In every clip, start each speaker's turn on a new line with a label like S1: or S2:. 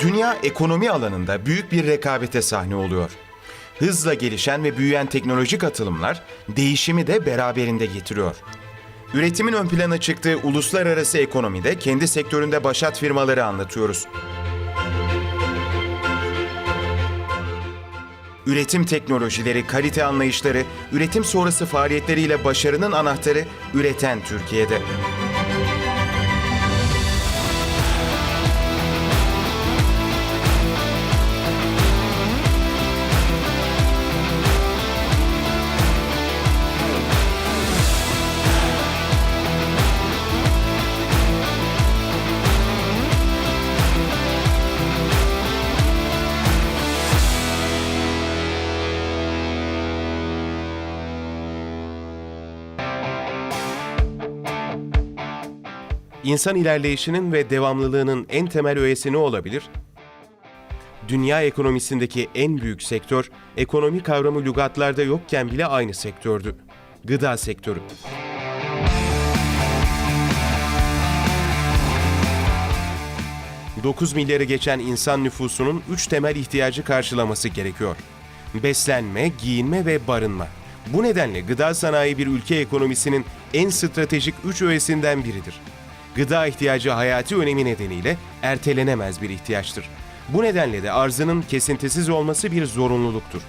S1: Dünya ekonomi alanında büyük bir rekabete sahne oluyor. Hızla gelişen ve büyüyen teknolojik atılımlar değişimi de beraberinde getiriyor. Üretimin ön plana çıktığı uluslararası ekonomide kendi sektöründe başat firmaları anlatıyoruz. Üretim teknolojileri, kalite anlayışları, üretim sonrası faaliyetleriyle başarının anahtarı üreten Türkiye'de.
S2: İnsan ilerleyişinin ve devamlılığının en temel öğesi ne olabilir? Dünya ekonomisindeki en büyük sektör, ekonomi kavramı lügatlarda yokken bile aynı sektördü. Gıda sektörü. ...9 milyarı geçen insan nüfusunun 3 temel ihtiyacı karşılaması gerekiyor. Beslenme, giyinme ve barınma. Bu nedenle gıda sanayi bir ülke ekonomisinin en stratejik 3 öğesinden biridir. Gıda ihtiyacı hayati önemi nedeniyle ertelenemez bir ihtiyaçtır. Bu nedenle de arzının kesintisiz olması bir zorunluluktur.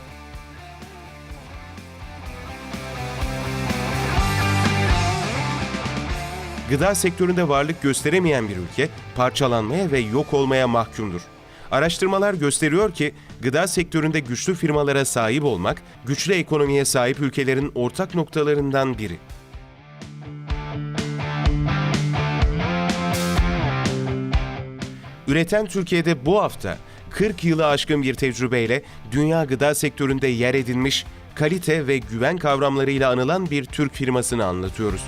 S2: Gıda sektöründe varlık gösteremeyen bir ülke parçalanmaya ve yok olmaya mahkumdur. Araştırmalar gösteriyor ki gıda sektöründe güçlü firmalara sahip olmak, güçlü ekonomiye sahip ülkelerin ortak noktalarından biri. Üreten Türkiye'de bu hafta 40 yılı aşkın bir tecrübeyle dünya gıda sektöründe yer edinmiş, kalite ve güven kavramlarıyla anılan bir Türk firmasını anlatıyoruz.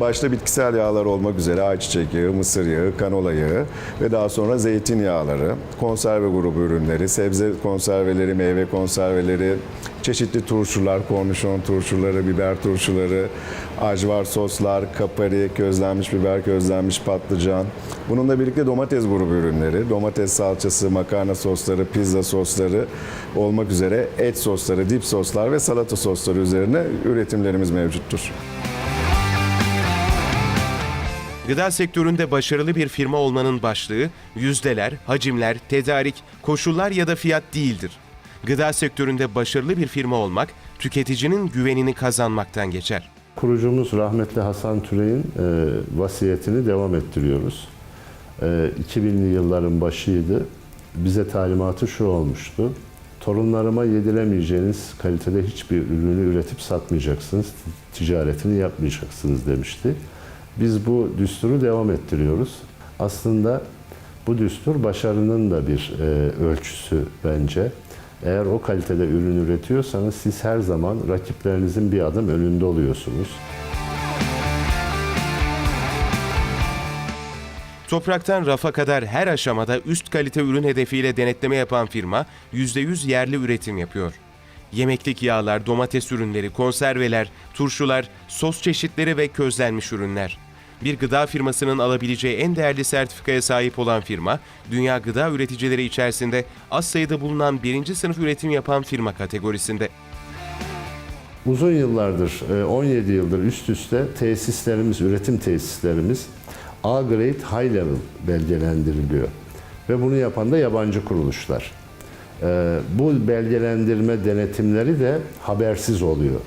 S3: Başta bitkisel yağlar olmak üzere ayçiçek yağı, mısır yağı, kanola yağı ve daha sonra zeytinyağları, konserve grubu ürünleri, sebze konserveleri, meyve konserveleri, çeşitli turşular, kornişon turşuları, biber turşuları, ajvar soslar, kapari, közlenmiş biber, közlenmiş patlıcan. Bununla birlikte domates grubu ürünleri, domates salçası, makarna sosları, pizza sosları olmak üzere et sosları, dip soslar ve salata sosları üzerine üretimlerimiz mevcuttur.
S2: Gıda sektöründe başarılı bir firma olmanın başlığı yüzdeler, hacimler, tedarik, koşullar ya da fiyat değildir. Gıda sektöründe başarılı bir firma olmak, tüketicinin güvenini kazanmaktan geçer.
S4: Kurucumuz rahmetli Hasan Türey'in e, vasiyetini devam ettiriyoruz. E, 2000'li yılların başıydı. Bize talimatı şu olmuştu. Torunlarıma yediremeyeceğiniz kalitede hiçbir ürünü üretip satmayacaksınız, ticaretini yapmayacaksınız demişti. Biz bu düsturu devam ettiriyoruz. Aslında bu düstur başarının da bir e, ölçüsü bence. Eğer o kalitede ürün üretiyorsanız siz her zaman rakiplerinizin bir adım önünde oluyorsunuz.
S2: Topraktan rafa kadar her aşamada üst kalite ürün hedefiyle denetleme yapan firma %100 yerli üretim yapıyor. Yemeklik yağlar, domates ürünleri, konserveler, turşular, sos çeşitleri ve közlenmiş ürünler. Bir gıda firmasının alabileceği en değerli sertifikaya sahip olan firma, dünya gıda üreticileri içerisinde az sayıda bulunan birinci sınıf üretim yapan firma kategorisinde.
S4: Uzun yıllardır, e, 17 yıldır üst üste tesislerimiz, üretim tesislerimiz A grade high level belgelendiriliyor. Ve bunu yapan da yabancı kuruluşlar. E, Bu belgelendirme denetimleri de habersiz oluyor.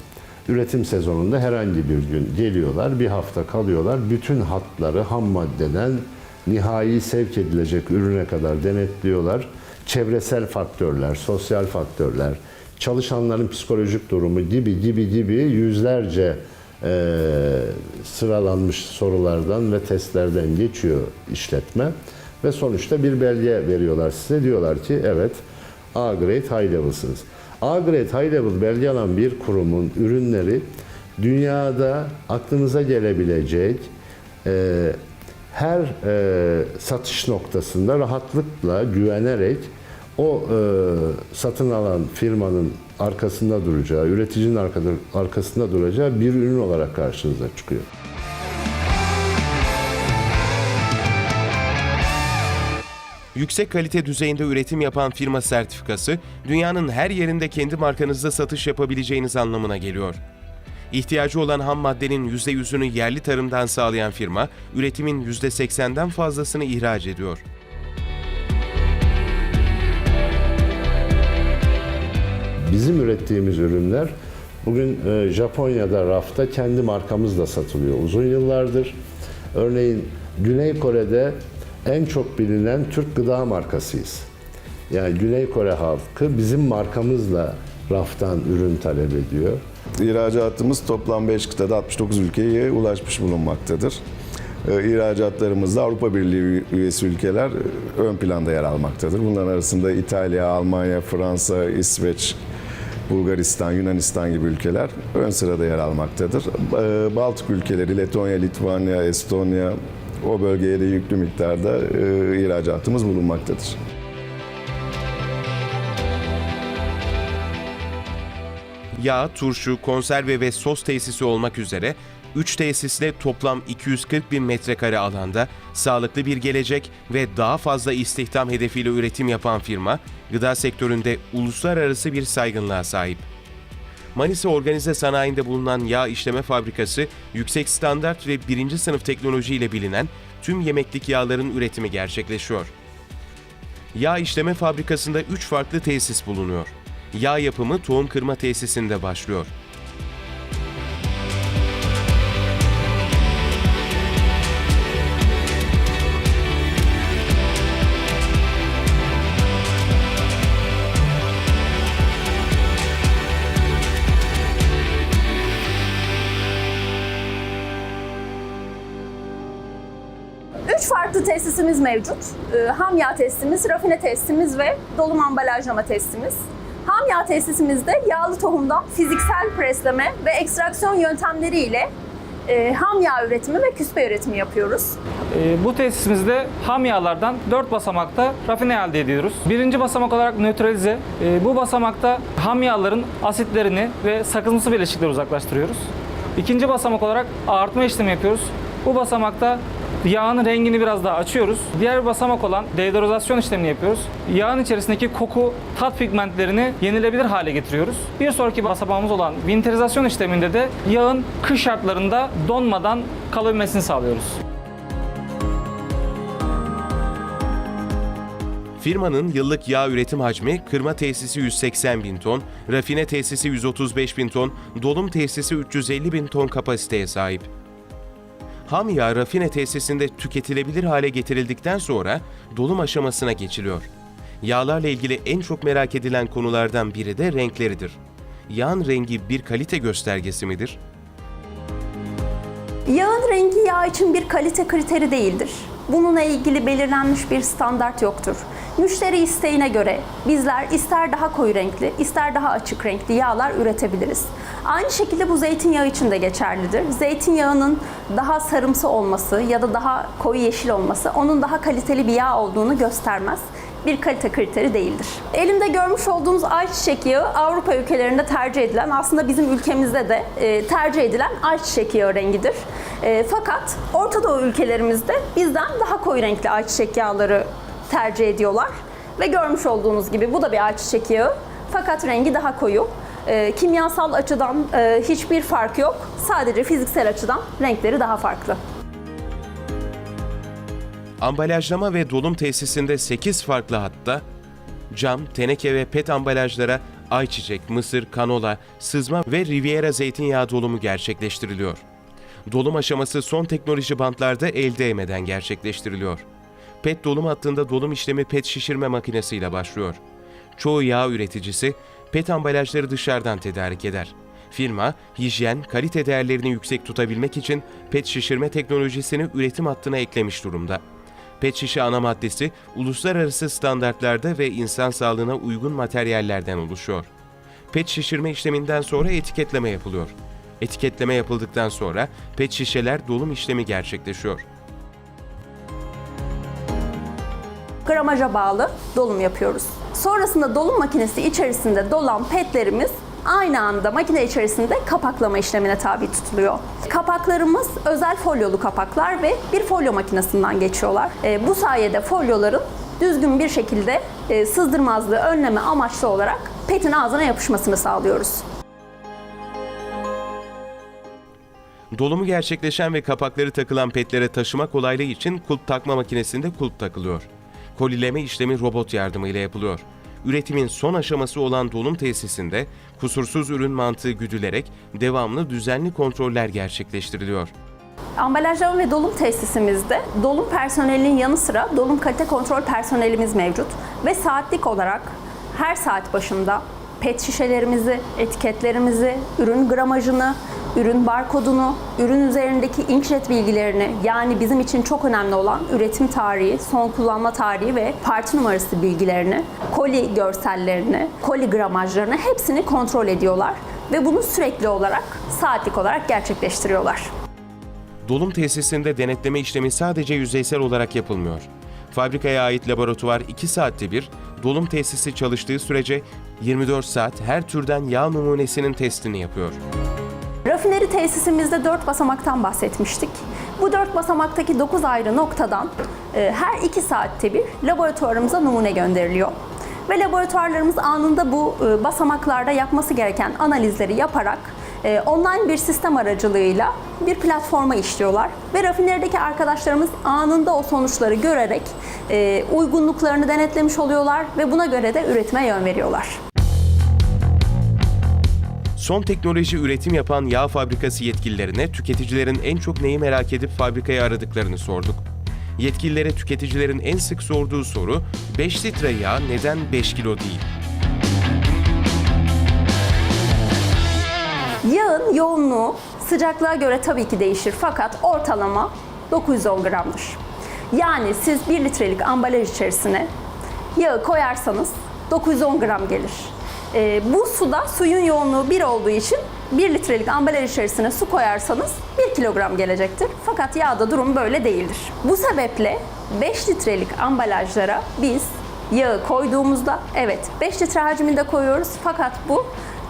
S4: Üretim sezonunda herhangi bir gün geliyorlar, bir hafta kalıyorlar. Bütün hatları ham maddeden nihai sevk edilecek ürüne kadar denetliyorlar. Çevresel faktörler, sosyal faktörler, çalışanların psikolojik durumu gibi gibi gibi yüzlerce e, sıralanmış sorulardan ve testlerden geçiyor işletme ve sonuçta bir belge veriyorlar size. Diyorlar ki evet A grade high level'sınız. A grade high level belge alan bir kurumun ürünleri dünyada aklınıza gelebilecek e, her e, satış noktasında rahatlıkla güvenerek o e, satın alan firmanın arkasında duracağı, üreticinin arkada, arkasında duracağı bir ürün olarak karşınıza çıkıyor.
S2: Yüksek kalite düzeyinde üretim yapan firma sertifikası, dünyanın her yerinde kendi markanızda satış yapabileceğiniz anlamına geliyor. İhtiyacı olan ham maddenin %100'ünü yerli tarımdan sağlayan firma, üretimin %80'den fazlasını ihraç ediyor.
S4: Bizim ürettiğimiz ürünler bugün e, Japonya'da rafta kendi markamızla satılıyor uzun yıllardır. Örneğin Güney Kore'de en çok bilinen Türk gıda markasıyız. Yani Güney Kore halkı bizim markamızla raftan ürün talep ediyor.
S3: İhracatımız toplam 5 kıtada 69 ülkeye ulaşmış bulunmaktadır. Ee, İhracatlarımızda Avrupa Birliği üyesi ülkeler e, ön planda yer almaktadır. Bunların arasında İtalya, Almanya, Fransa, İsveç, Bulgaristan, Yunanistan gibi ülkeler ön sırada yer almaktadır. Ee, Baltık ülkeleri, Letonya, Litvanya, Estonya o bölgeye de yüklü miktarda e, ihracatımız bulunmaktadır.
S2: Yağ, turşu, konserve ve sos tesisi olmak üzere 3 tesisle toplam 240 bin metrekare alanda sağlıklı bir gelecek ve daha fazla istihdam hedefiyle üretim yapan firma, gıda sektöründe uluslararası bir saygınlığa sahip. Manisa Organize Sanayi'nde bulunan yağ işleme fabrikası, yüksek standart ve birinci sınıf teknolojiyle bilinen tüm yemeklik yağların üretimi gerçekleşiyor. Yağ işleme fabrikasında 3 farklı tesis bulunuyor. Yağ yapımı tohum kırma tesisinde başlıyor.
S5: Tesisimiz mevcut. Ee, ham yağ tesisimiz, rafine tesisimiz ve dolum ambalajlama tesisimiz. Ham yağ tesisimizde yağlı tohumdan fiziksel presleme ve ekstraksiyon yöntemleriyle e, ham yağ üretimi ve küspe üretimi yapıyoruz.
S6: Ee, Bu tesisimizde ham yağlardan 4 basamakta rafine elde ediyoruz. Birinci basamak olarak nötralize. Ee, Bu basamakta ham yağların asitlerini ve sakızımsı bileşikleri uzaklaştırıyoruz. İkinci basamak olarak ağartma işlemi yapıyoruz. Bu basamakta yağın rengini biraz daha açıyoruz. Diğer basamak olan deodorizasyon işlemini yapıyoruz. Yağın içerisindeki koku, tat pigmentlerini yenilebilir hale getiriyoruz. Bir sonraki basamağımız olan vinterizasyon işleminde de yağın kış şartlarında donmadan kalabilmesini sağlıyoruz.
S2: Firmanın yıllık yağ üretim hacmi kırma tesisi 180 bin ton, rafine tesisi 135 bin ton, dolum tesisi 350 bin ton kapasiteye sahip. Ham yağ rafine tesisinde tüketilebilir hale getirildikten sonra dolum aşamasına geçiliyor. Yağlarla ilgili en çok merak edilen konulardan biri de renkleridir. Yağın rengi bir kalite göstergesi midir?
S5: Yağın rengi yağ için bir kalite kriteri değildir. Bununla ilgili belirlenmiş bir standart yoktur. Müşteri isteğine göre bizler ister daha koyu renkli, ister daha açık renkli yağlar üretebiliriz. Aynı şekilde bu zeytinyağı için de geçerlidir. Zeytinyağının daha sarımsı olması ya da daha koyu yeşil olması onun daha kaliteli bir yağ olduğunu göstermez bir kalite kriteri değildir. Elimde görmüş olduğunuz ayçiçek yağı Avrupa ülkelerinde tercih edilen, aslında bizim ülkemizde de e, tercih edilen ayçiçek yağı rengidir. E, fakat Orta Doğu ülkelerimizde bizden daha koyu renkli ayçiçek yağları tercih ediyorlar. Ve görmüş olduğunuz gibi bu da bir ayçiçek yağı fakat rengi daha koyu. E, kimyasal açıdan e, hiçbir fark yok. Sadece fiziksel açıdan renkleri daha farklı.
S2: Ambalajlama ve dolum tesisinde 8 farklı hatta cam, teneke ve pet ambalajlara ayçiçek, mısır, kanola, sızma ve Riviera zeytinyağı dolumu gerçekleştiriliyor. Dolum aşaması son teknoloji bantlarda el değmeden gerçekleştiriliyor. PET dolum hattında dolum işlemi PET şişirme makinesiyle başlıyor. Çoğu yağ üreticisi PET ambalajları dışarıdan tedarik eder. Firma, hijyen, kalite değerlerini yüksek tutabilmek için PET şişirme teknolojisini üretim hattına eklemiş durumda. PET şişe ana maddesi uluslararası standartlarda ve insan sağlığına uygun materyallerden oluşuyor. PET şişirme işleminden sonra etiketleme yapılıyor. Etiketleme yapıldıktan sonra PET şişeler dolum işlemi gerçekleşiyor.
S5: Gramaja bağlı dolum yapıyoruz. Sonrasında dolum makinesi içerisinde dolan petlerimiz aynı anda makine içerisinde kapaklama işlemine tabi tutuluyor. Kapaklarımız özel folyolu kapaklar ve bir folyo makinesinden geçiyorlar. E, bu sayede folyoların düzgün bir şekilde e, sızdırmazlığı önleme amaçlı olarak petin ağzına yapışmasını sağlıyoruz.
S2: Dolumu gerçekleşen ve kapakları takılan petlere taşıma kolaylığı için kulp takma makinesinde kulp takılıyor. Kolileme işlemi robot yardımıyla yapılıyor. Üretimin son aşaması olan dolum tesisinde kusursuz ürün mantığı güdülerek devamlı düzenli kontroller gerçekleştiriliyor.
S5: Ambalajlama ve dolum tesisimizde dolum personelinin yanı sıra dolum kalite kontrol personelimiz mevcut ve saatlik olarak her saat başında pet şişelerimizi, etiketlerimizi, ürün gramajını, ürün barkodunu, ürün üzerindeki inkjet bilgilerini yani bizim için çok önemli olan üretim tarihi, son kullanma tarihi ve parti numarası bilgilerini, koli görsellerini, koli gramajlarını hepsini kontrol ediyorlar ve bunu sürekli olarak saatlik olarak gerçekleştiriyorlar.
S2: Dolum tesisinde denetleme işlemi sadece yüzeysel olarak yapılmıyor. Fabrikaya ait laboratuvar 2 saatte bir, dolum tesisi çalıştığı sürece 24 saat her türden yağ numunesinin testini yapıyor.
S5: Rafineri tesisimizde 4 basamaktan bahsetmiştik. Bu 4 basamaktaki 9 ayrı noktadan e, her 2 saatte bir laboratuvarımıza numune gönderiliyor. Ve laboratuvarlarımız anında bu e, basamaklarda yapması gereken analizleri yaparak e, online bir sistem aracılığıyla bir platforma işliyorlar. Ve rafinerideki arkadaşlarımız anında o sonuçları görerek uygunluklarını denetlemiş oluyorlar ve buna göre de üretime yön veriyorlar.
S2: Son teknoloji üretim yapan yağ fabrikası yetkililerine tüketicilerin en çok neyi merak edip fabrikayı aradıklarını sorduk. Yetkililere tüketicilerin en sık sorduğu soru 5 litre yağ neden 5 kilo değil?
S5: Yağın yoğunluğu sıcaklığa göre tabii ki değişir fakat ortalama 910 gramdır. Yani siz 1 litrelik ambalaj içerisine yağı koyarsanız 910 gram gelir. Ee, bu suda suyun yoğunluğu 1 olduğu için 1 litrelik ambalaj içerisine su koyarsanız 1 kilogram gelecektir. Fakat yağda durum böyle değildir. Bu sebeple 5 litrelik ambalajlara biz yağı koyduğumuzda evet 5 litre hacminde koyuyoruz fakat bu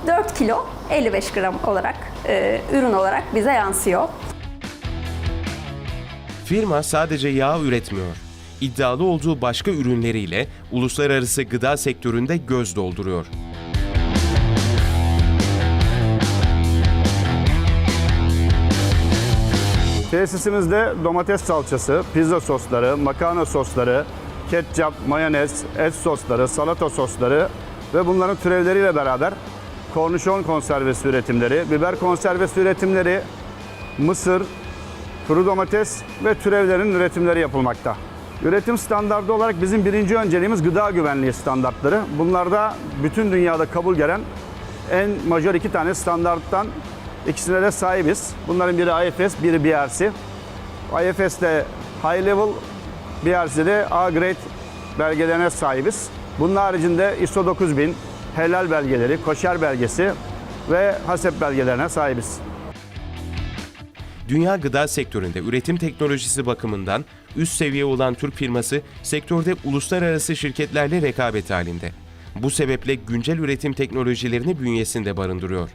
S5: 4 kilo 55 gram olarak e, ürün olarak bize yansıyor.
S2: Firma sadece yağ üretmiyor. İddialı olduğu başka ürünleriyle uluslararası gıda sektöründe göz dolduruyor.
S7: Tesisimizde domates salçası, pizza sosları, makarna sosları, ketçap, mayonez, et sosları, salata sosları ve bunların türevleriyle beraber kornişon konservesi üretimleri, biber konservesi üretimleri, mısır, kuru domates ve türevlerin üretimleri yapılmakta. Üretim standardı olarak bizim birinci önceliğimiz gıda güvenliği standartları. Bunlarda bütün dünyada kabul gelen en majör iki tane standarttan ikisine de sahibiz. Bunların biri IFS, biri BRC. IFS'de High Level, BRC'de A Grade belgelerine sahibiz. Bunun haricinde ISO 9000, helal belgeleri, koşer belgesi ve HACCP belgelerine sahibiz.
S2: Dünya gıda sektöründe üretim teknolojisi bakımından üst seviye olan Türk firması sektörde uluslararası şirketlerle rekabet halinde. Bu sebeple güncel üretim teknolojilerini bünyesinde barındırıyor.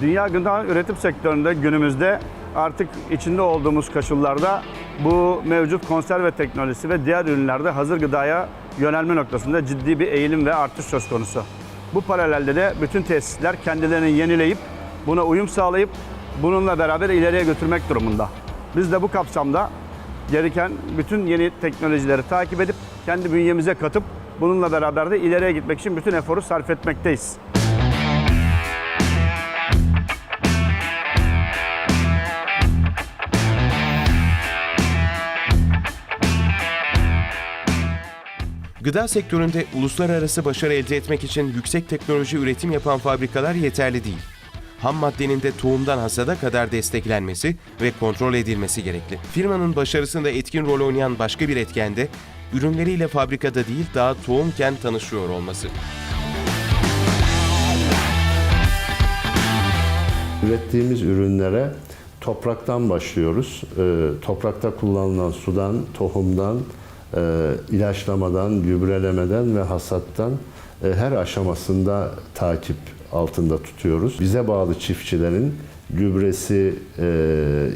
S7: Dünya gıda üretim sektöründe günümüzde artık içinde olduğumuz koşullarda bu mevcut konserve teknolojisi ve diğer ürünlerde hazır gıdaya yönelme noktasında ciddi bir eğilim ve artış söz konusu. Bu paralelde de bütün tesisler kendilerini yenileyip buna uyum sağlayıp bununla beraber ileriye götürmek durumunda. Biz de bu kapsamda gereken bütün yeni teknolojileri takip edip kendi bünyemize katıp bununla beraber de ileriye gitmek için bütün eforu sarf etmekteyiz.
S2: Gıda sektöründe uluslararası başarı elde etmek için yüksek teknoloji üretim yapan fabrikalar yeterli değil. Ham maddenin de tohumdan hasada kadar desteklenmesi ve kontrol edilmesi gerekli. Firmanın başarısında etkin rol oynayan başka bir etken de ürünleriyle fabrikada değil daha tohumken tanışıyor olması.
S4: Ürettiğimiz ürünlere topraktan başlıyoruz. Ee, toprakta kullanılan sudan, tohumdan, ilaçlamadan, gübrelemeden ve hasattan e, her aşamasında takip altında tutuyoruz. Bize bağlı çiftçilerin gübresi, e,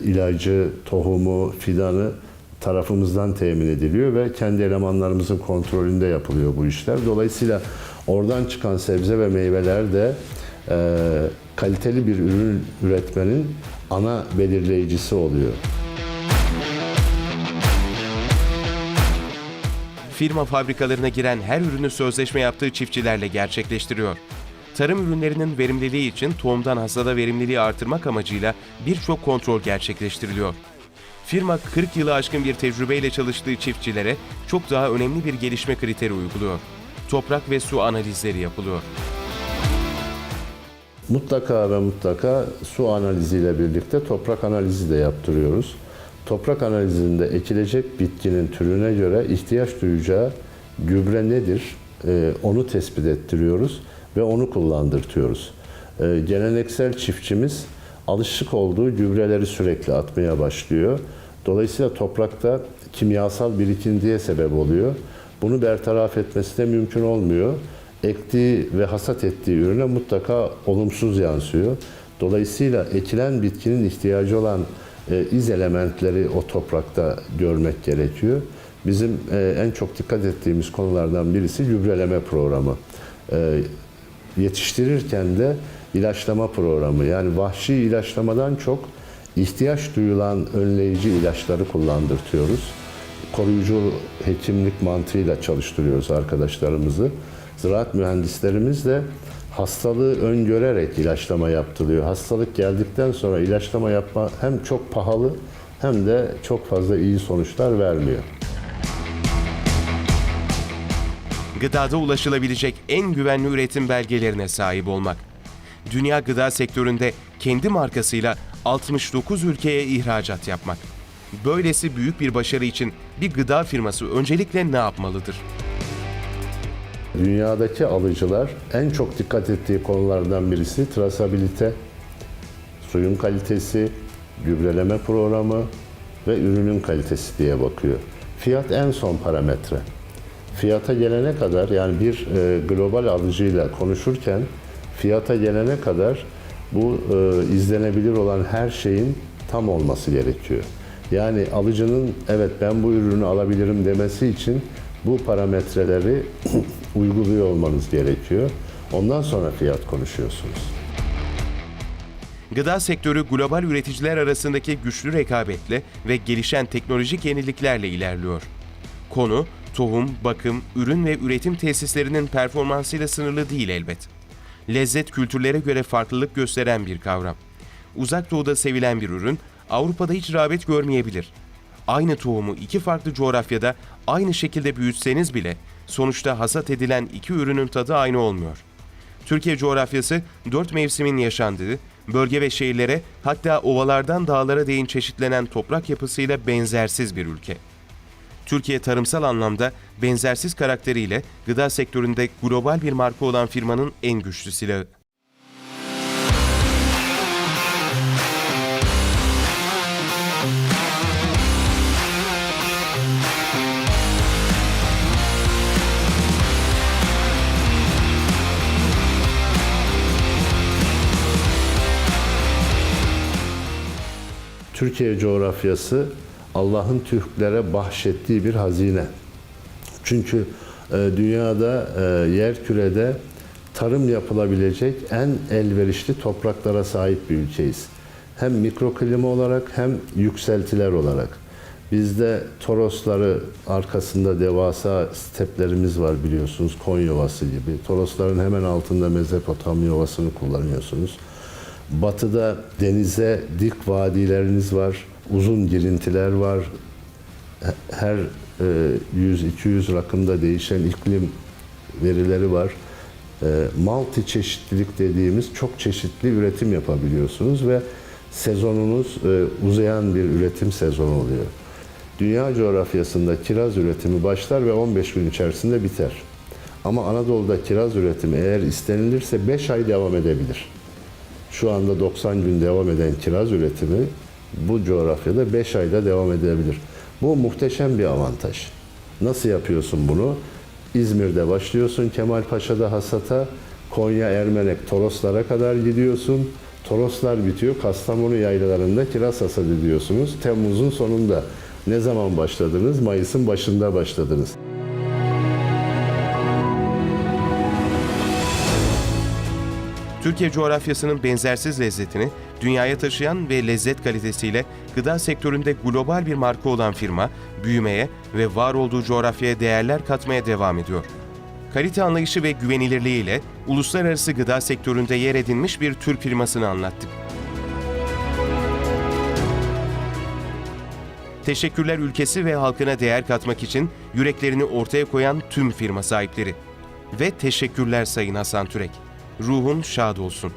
S4: ilacı, tohumu, fidanı tarafımızdan temin ediliyor ve kendi elemanlarımızın kontrolünde yapılıyor bu işler. Dolayısıyla oradan çıkan sebze ve meyveler de e, kaliteli bir ürün üretmenin ana belirleyicisi oluyor.
S2: Firma fabrikalarına giren her ürünü sözleşme yaptığı çiftçilerle gerçekleştiriyor. Tarım ürünlerinin verimliliği için tohumdan hasada verimliliği artırmak amacıyla birçok kontrol gerçekleştiriliyor. Firma 40 yılı aşkın bir tecrübeyle çalıştığı çiftçilere çok daha önemli bir gelişme kriteri uyguluyor. Toprak ve su analizleri yapılıyor.
S4: Mutlaka ve mutlaka su analiziyle birlikte toprak analizi de yaptırıyoruz. Toprak analizinde ekilecek bitkinin türüne göre ihtiyaç duyacağı gübre nedir e, onu tespit ettiriyoruz ve onu kullandırtıyoruz. E, Geleneksel çiftçimiz alışık olduğu gübreleri sürekli atmaya başlıyor. Dolayısıyla toprakta kimyasal birikintiye sebep oluyor. Bunu bertaraf etmesi de mümkün olmuyor ektiği ve hasat ettiği ürüne mutlaka olumsuz yansıyor. Dolayısıyla ekilen bitkinin ihtiyacı olan e, iz elementleri o toprakta görmek gerekiyor. Bizim e, en çok dikkat ettiğimiz konulardan birisi gübreleme programı. E, yetiştirirken de ilaçlama programı. Yani vahşi ilaçlamadan çok ihtiyaç duyulan önleyici ilaçları kullandırtıyoruz. Koruyucu hekimlik mantığıyla çalıştırıyoruz arkadaşlarımızı. Ziraat mühendislerimiz de hastalığı öngörerek ilaçlama yaptırıyor. Hastalık geldikten sonra ilaçlama yapma hem çok pahalı hem de çok fazla iyi sonuçlar vermiyor.
S2: Gıdada ulaşılabilecek en güvenli üretim belgelerine sahip olmak. Dünya gıda sektöründe kendi markasıyla 69 ülkeye ihracat yapmak. Böylesi büyük bir başarı için bir gıda firması öncelikle ne yapmalıdır?
S4: Dünyadaki alıcılar en çok dikkat ettiği konulardan birisi trasabilite, suyun kalitesi, gübreleme programı ve ürünün kalitesi diye bakıyor. Fiyat en son parametre. Fiyata gelene kadar yani bir e, global alıcıyla konuşurken fiyata gelene kadar bu e, izlenebilir olan her şeyin tam olması gerekiyor. Yani alıcının evet ben bu ürünü alabilirim demesi için bu parametreleri uyguluyor olmanız gerekiyor. Ondan sonra fiyat konuşuyorsunuz.
S2: Gıda sektörü global üreticiler arasındaki güçlü rekabetle ve gelişen teknolojik yeniliklerle ilerliyor. Konu, tohum, bakım, ürün ve üretim tesislerinin performansıyla sınırlı değil elbet. Lezzet kültürlere göre farklılık gösteren bir kavram. Uzak doğuda sevilen bir ürün Avrupa'da hiç rağbet görmeyebilir. Aynı tohumu iki farklı coğrafyada aynı şekilde büyütseniz bile sonuçta hasat edilen iki ürünün tadı aynı olmuyor. Türkiye coğrafyası dört mevsimin yaşandığı, bölge ve şehirlere hatta ovalardan dağlara değin çeşitlenen toprak yapısıyla benzersiz bir ülke. Türkiye tarımsal anlamda benzersiz karakteriyle gıda sektöründe global bir marka olan firmanın en güçlü silahı.
S4: Türkiye coğrafyası Allah'ın Türklere bahşettiği bir hazine. Çünkü e, dünyada, e, yer kürede tarım yapılabilecek en elverişli topraklara sahip bir ülkeyiz. Hem mikroklima olarak hem yükseltiler olarak. Bizde Torosları arkasında devasa steplerimiz var biliyorsunuz. Konya Ovası gibi. Torosların hemen altında Mezopotamya Ovası'nı kullanıyorsunuz. Batıda denize dik vadileriniz var, uzun girintiler var. Her e, 100-200 rakımda değişen iklim verileri var. E, Multi çeşitlilik dediğimiz çok çeşitli üretim yapabiliyorsunuz ve sezonunuz e, uzayan bir üretim sezonu oluyor. Dünya coğrafyasında kiraz üretimi başlar ve 15 gün içerisinde biter. Ama Anadolu'da kiraz üretimi eğer istenilirse 5 ay devam edebilir. Şu anda 90 gün devam eden kiraz üretimi bu coğrafyada 5 ayda devam edebilir. Bu muhteşem bir avantaj. Nasıl yapıyorsun bunu? İzmir'de başlıyorsun Kemalpaşa'da hasata, Konya, Ermenek, Toroslara kadar gidiyorsun. Toroslar bitiyor, Kastamonu yaylalarında kiraz hasat ediyorsunuz. Temmuz'un sonunda Ne zaman başladınız? Mayıs'ın başında başladınız.
S2: Türkiye coğrafyasının benzersiz lezzetini dünyaya taşıyan ve lezzet kalitesiyle gıda sektöründe global bir marka olan firma, büyümeye ve var olduğu coğrafyaya değerler katmaya devam ediyor. Kalite anlayışı ve güvenilirliğiyle uluslararası gıda sektöründe yer edinmiş bir Türk firmasını anlattık. Teşekkürler ülkesi ve halkına değer katmak için yüreklerini ortaya koyan tüm firma sahipleri. Ve teşekkürler Sayın Hasan Türek. Ruhun şad olsun.